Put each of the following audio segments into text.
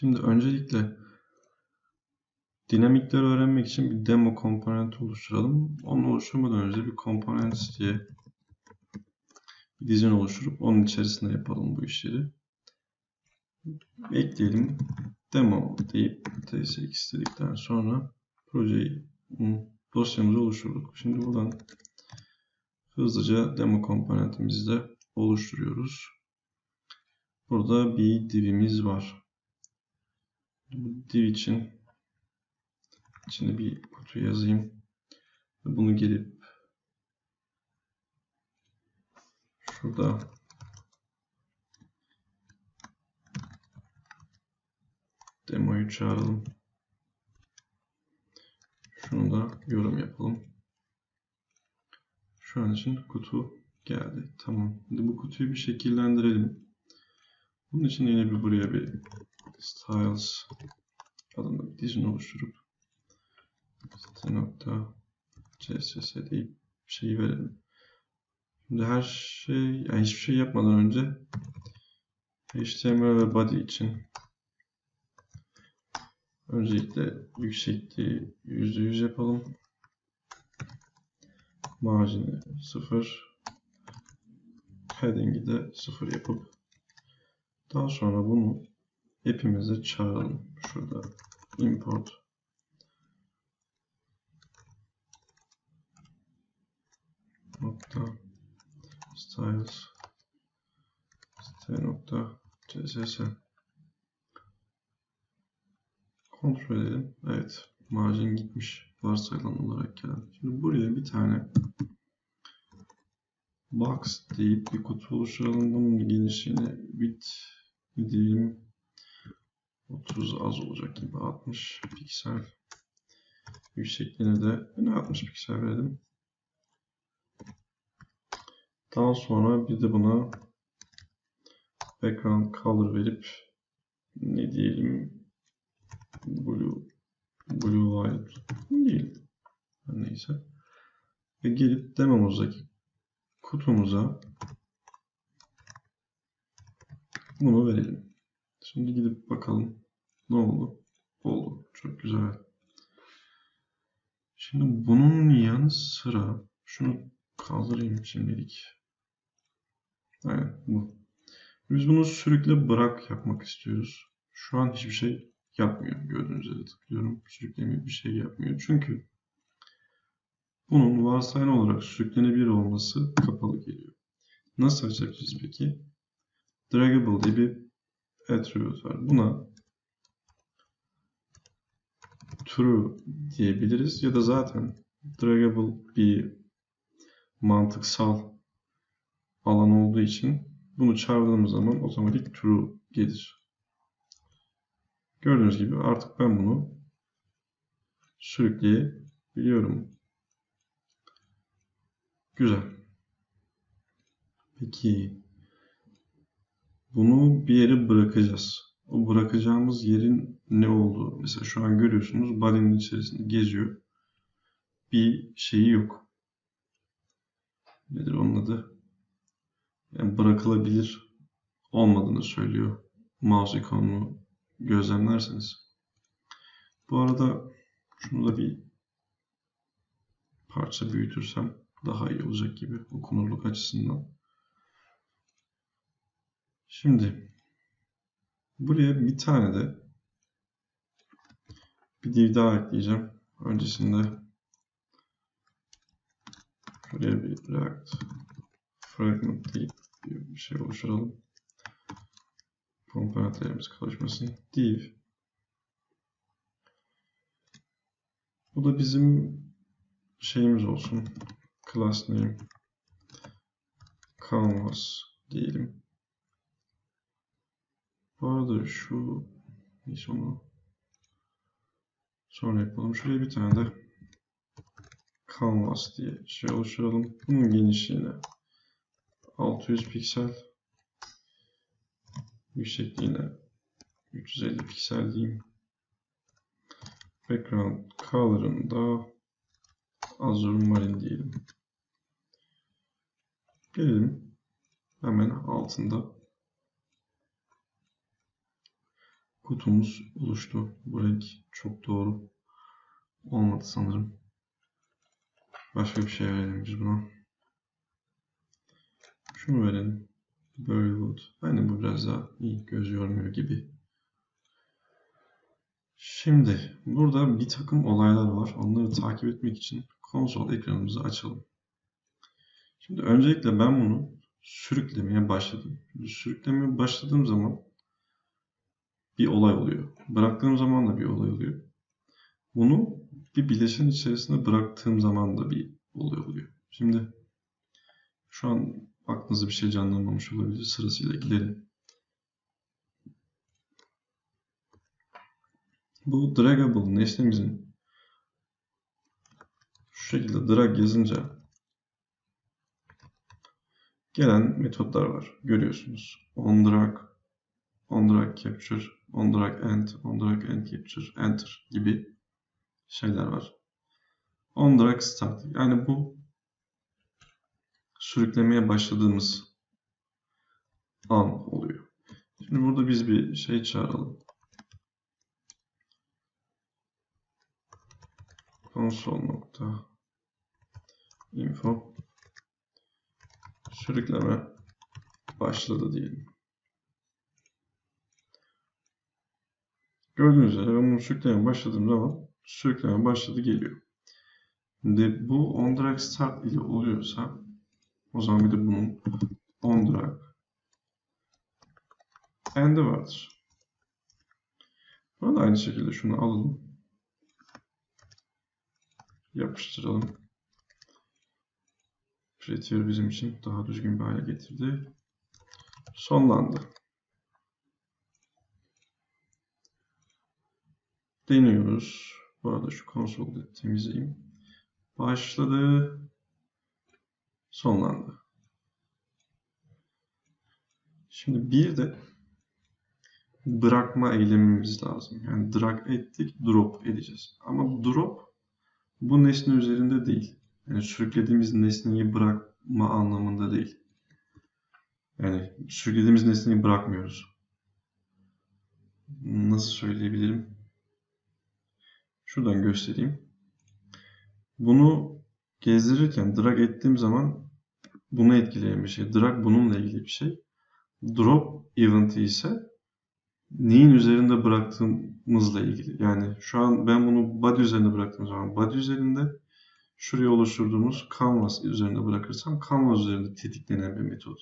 Şimdi öncelikle dinamikleri öğrenmek için bir demo komponenti oluşturalım. Onu oluşturmadan önce bir components diye bir dizin oluşturup onun içerisinde yapalım bu işleri. Ekleyelim. Demo deyip tsx dedikten sonra projeyi dosyamızı oluşturduk. Şimdi buradan hızlıca demo komponentimizi de oluşturuyoruz. Burada bir divimiz var. Div için içine bir kutu yazayım. Bunu gelip şurada demoyu çağıralım. Şunu da yorum yapalım. Şu an için kutu geldi. Tamam. Şimdi bu kutuyu bir şekillendirelim. Bunun için yine bir buraya bir styles adında bir dizin oluşturup site.css deyip şeyi verelim. Şimdi her şey, yani hiçbir şey yapmadan önce HTML ve body için öncelikle yüksekliği %100 yapalım. Marjini 0 heading'i de 0 yapıp daha sonra bunu app'imize çağıralım. Şurada import nokta styles nokta css kontrol edelim. Evet. Margin gitmiş. Varsayılan olarak gelen. Şimdi buraya bir tane box deyip bir kutu oluşturalım. Bunun genişliğini width diyelim 30 az olacak gibi 60 piksel yüksekliğine de yine 60 piksel verelim. Daha sonra bir de buna background color verip ne diyelim blue blue white değil neyse ve gelip demomuzdaki kutumuza bunu verelim. Şimdi gidip bakalım ne oldu? Oldu. Çok güzel. Şimdi bunun yanı sıra şunu kaldırayım şimdilik. Evet bu. Biz bunu sürükle bırak yapmak istiyoruz. Şu an hiçbir şey yapmıyor. Gördüğünüz üzere tıklıyorum. Sürüklemiyor bir şey yapmıyor. Çünkü bunun varsayılan olarak sürüklenebilir olması kapalı geliyor. Nasıl açabiliriz peki? Draggable diye bir attribute var. Buna true diyebiliriz ya da zaten draggable bir mantıksal alan olduğu için bunu çağırdığımız zaman otomatik true gelir. Gördüğünüz gibi artık ben bunu sürükleyebiliyorum. Güzel. Peki bunu bir yere bırakacağız. O bırakacağımız yerin ne olduğu. Mesela şu an görüyorsunuz body'nin içerisinde geziyor. Bir şeyi yok. Nedir onun adı? Yani bırakılabilir olmadığını söylüyor. Mouse ikonunu gözlemlerseniz. Bu arada şunu da bir parça büyütürsem daha iyi olacak gibi okunurluk açısından. Şimdi buraya bir tane de bir div daha ekleyeceğim. Öncesinde şuraya bir React fragment deyip bir şey oluşturalım. Komponentlerimiz karışmasın. Div. Bu da bizim şeyimiz olsun. Class name canvas diyelim. Bu arada şu neyse onu sonra yapalım. Şuraya bir tane de canvas diye şey oluşturalım. Bunun genişliğine 600 piksel yüksekliğine 350 piksel diyeyim. Background color'ını da Azure Marine diyelim. Gelelim hemen altında kutumuz oluştu. Bu renk çok doğru olmadı sanırım. Başka bir şey verelim biz buna. Şunu verelim. Burlwood. Aynen bu biraz daha iyi göz yormuyor gibi. Şimdi burada bir takım olaylar var. Onları takip etmek için konsol ekranımızı açalım. Şimdi öncelikle ben bunu sürüklemeye başladım. Sürüklemeye başladığım zaman bir olay oluyor. Bıraktığım zaman da bir olay oluyor. Bunu bir bileşen içerisinde bıraktığım zaman da bir olay oluyor. Şimdi şu an aklınızda bir şey canlanmamış olabilir. Sırasıyla gidelim. Bu draggable nesnemizin şu şekilde drag yazınca gelen metotlar var. Görüyorsunuz. On drag, on drag capture, on drag end, on drag end capture, enter gibi şeyler var. On drag start. Yani bu sürüklemeye başladığımız an oluyor. Şimdi burada biz bir şey çağıralım. console.info sürükleme başladı diyelim. Gördüğünüz üzere ben bunu sürüklemeye başladığım zaman sürükleme başladı geliyor. Şimdi bu on drag start ile oluyorsa o zaman bir de bunun on drag end'i vardır. Buna da aynı şekilde şunu alalım. Yapıştıralım. Prettier bizim için daha düzgün bir hale getirdi. Sonlandı. Deniyoruz. Bu arada şu konsolu temizleyeyim. Başladı. Sonlandı. Şimdi bir de bırakma eylemimiz lazım. Yani drag ettik, drop edeceğiz. Ama drop bu nesne üzerinde değil. Yani sürüklediğimiz nesneyi bırakma anlamında değil. Yani sürüklediğimiz nesneyi bırakmıyoruz. Nasıl söyleyebilirim? Şuradan göstereyim. Bunu gezdirirken drag ettiğim zaman bunu etkileyen bir şey. Drag bununla ilgili bir şey. Drop eventi ise neyin üzerinde bıraktığımızla ilgili. Yani şu an ben bunu body üzerinde bıraktığım zaman body üzerinde şuraya oluşturduğumuz canvas üzerinde bırakırsam canvas üzerinde tetiklenen bir metot.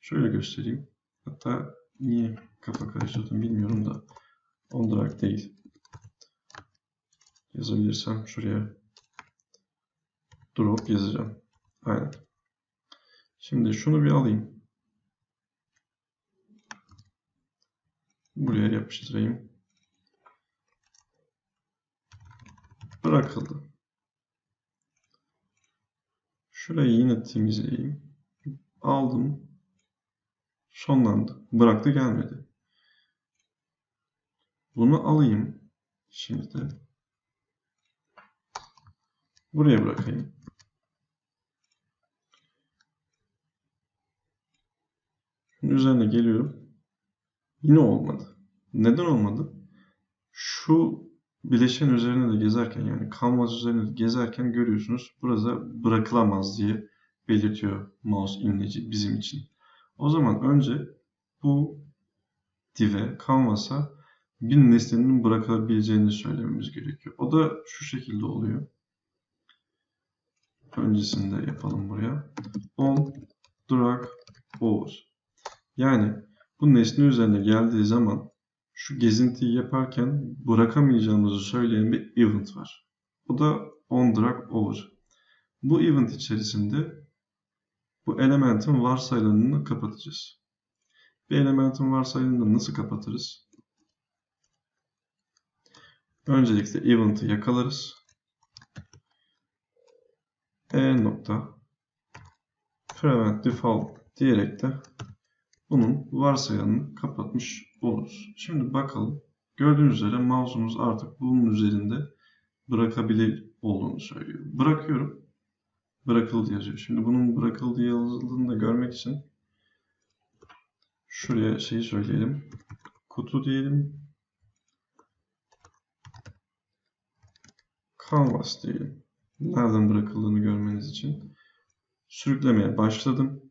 Şöyle göstereyim. Hatta niye kafa karıştırdım bilmiyorum da on drag değil. Yazabilirsem şuraya drop yazacağım. Aynen. Şimdi şunu bir alayım. Buraya yapıştırayım. Bırakıldı. Şurayı yine temizleyeyim. Aldım. Sonlandı. Bıraktı gelmedi. Bunu alayım. Şimdi de buraya bırakayım. Şunun üzerine geliyorum. Yine olmadı. Neden olmadı? Şu bileşen üzerine de gezerken yani canvas üzerine de gezerken görüyorsunuz. Burada bırakılamaz diye belirtiyor mouse imleci bizim için. O zaman önce bu div'e, canvas'a bir nesnenin bırakılabileceğini söylememiz gerekiyor. O da şu şekilde oluyor. Öncesinde yapalım buraya. On drag over. Yani bu nesne üzerine geldiği zaman şu gezintiyi yaparken bırakamayacağımızı söyleyen bir event var. Bu da on drag over. Bu event içerisinde bu elementin varsayılanını kapatacağız. Bir elementin varsayılanını nasıl kapatırız? Öncelikle event'ı yakalarız e nokta prevent default diyerek de bunun varsayanını kapatmış oluruz. Şimdi bakalım. Gördüğünüz üzere mouse'umuz artık bunun üzerinde bırakabilir olduğunu söylüyor. Bırakıyorum. Bırakıldı yazıyor. Şimdi bunun bırakıldı yazıldığını da görmek için şuraya şeyi söyleyelim. Kutu diyelim. Canvas diyelim. Nereden bırakıldığını görmeniz için. Sürüklemeye başladım.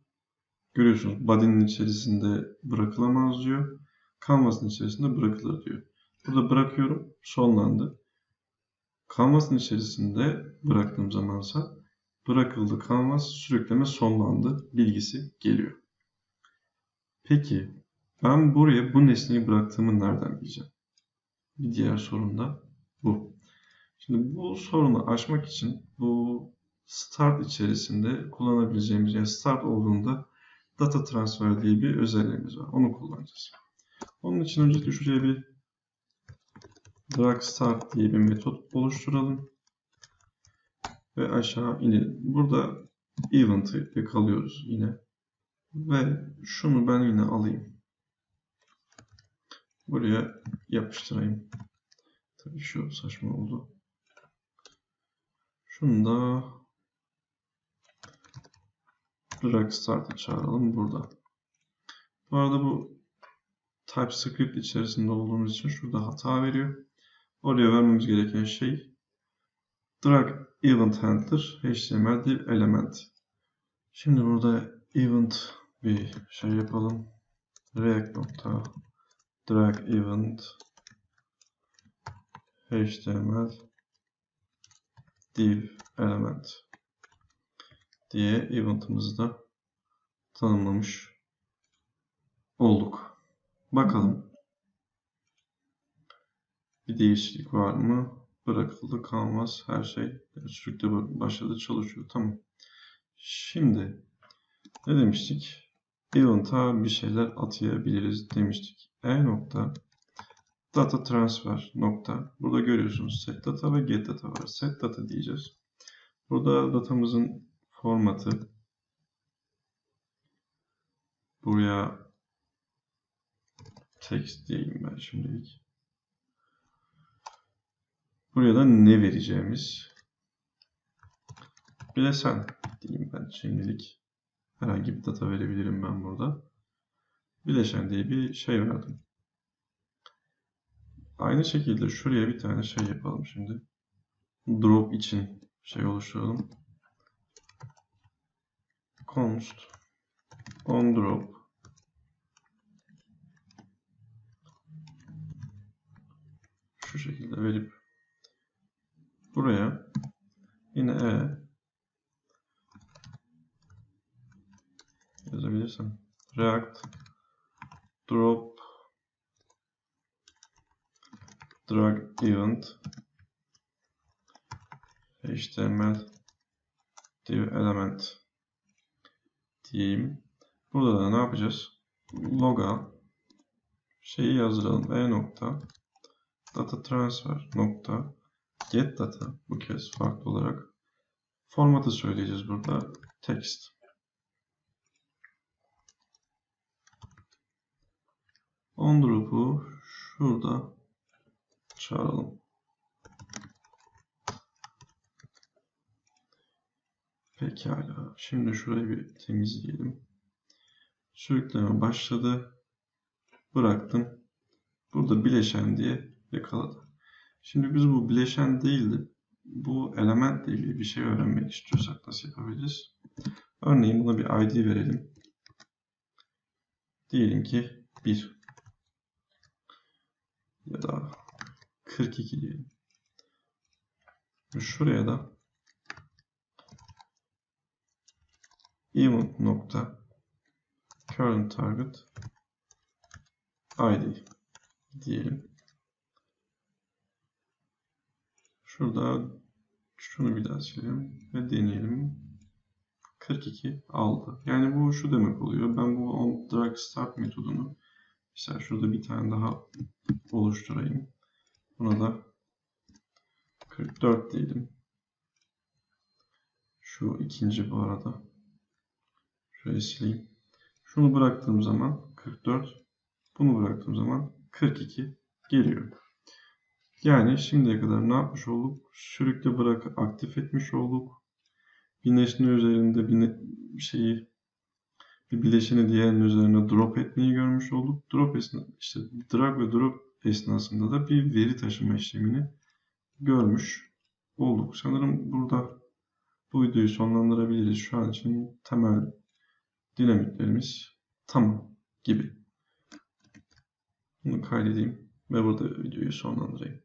Görüyorsunuz body'nin içerisinde bırakılamaz diyor. Canvas'ın içerisinde bırakılır diyor. Burada bırakıyorum. Sonlandı. Canvas'ın içerisinde bıraktığım zamansa bırakıldı canvas sürükleme sonlandı bilgisi geliyor. Peki ben buraya bu nesneyi bıraktığımı nereden bileceğim? Bir diğer sorun da bu. Şimdi bu sorunu aşmak için bu start içerisinde kullanabileceğimiz yani start olduğunda data transfer diye bir özelliğimiz var. Onu kullanacağız. Onun için öncelikle şuraya bir drag start diye bir metot oluşturalım. Ve aşağı inelim. Burada event'ı yakalıyoruz yine. Ve şunu ben yine alayım. Buraya yapıştırayım. Tabii şu saçma oldu. Şunu da drag start'a çağıralım burada. Bu arada bu TypeScript içerisinde olduğumuz için şurada hata veriyor. Oraya vermemiz gereken şey drag event handler html div element. Şimdi burada event bir şey yapalım. React nokta drag event html div element diye event'ımızı da tanımlamış olduk. Bakalım. Bir değişiklik var mı? Bırakıldı, kalmaz, her şey sürükle başladı, çalışıyor. Tamam. Şimdi ne demiştik? Event'a bir şeyler atayabiliriz demiştik. E nokta data transfer nokta. Burada görüyorsunuz set data ve get data var. Set data diyeceğiz. Burada datamızın formatı buraya text diyeyim ben şimdilik. Buraya da ne vereceğimiz bilesen diyeyim ben şimdilik. Herhangi bir data verebilirim ben burada. Bileşen diye bir şey verdim. Aynı şekilde şuraya bir tane şey yapalım şimdi. Drop için şey oluşturalım. Const on drop şu şekilde verip buraya yine e yazabilirsem react drop drag event html div element diyeyim. Burada da ne yapacağız? Loga şeyi yazdıralım. E nokta data transfer nokta get data bu kez farklı olarak formatı söyleyeceğiz burada. Text. On drop'u şurada çağıralım. Pekala. Şimdi şurayı bir temizleyelim. Sürükleme başladı. Bıraktım. Burada bileşen diye yakaladı. Şimdi biz bu bileşen değildi. Bu elementle ilgili bir şey öğrenmek istiyorsak nasıl yapabiliriz? Örneğin buna bir ID verelim. Diyelim ki 1 ya da 42 diyelim. Şuraya da event nokta current target id diyelim. Şurada şunu bir daha silelim ve deneyelim. 42 aldı. Yani bu şu demek oluyor. Ben bu on drag start metodunu mesela şurada bir tane daha oluşturayım. Buna da 44 diyelim. Şu ikinci bu arada. Şöyle sileyim. Şunu bıraktığım zaman 44. Bunu bıraktığım zaman 42 geliyor. Yani şimdiye kadar ne yapmış olduk? Sürükle bırak aktif etmiş olduk. Bir nesne üzerinde bir, şeyi bir bileşeni diğerinin üzerine drop etmeyi görmüş olduk. Drop esna, işte drag ve drop esnasında da bir veri taşıma işlemini görmüş bulduk. Sanırım burada bu videoyu sonlandırabiliriz. Şu an için temel dinamiklerimiz tamam gibi. Bunu kaydedeyim ve burada videoyu sonlandırayım.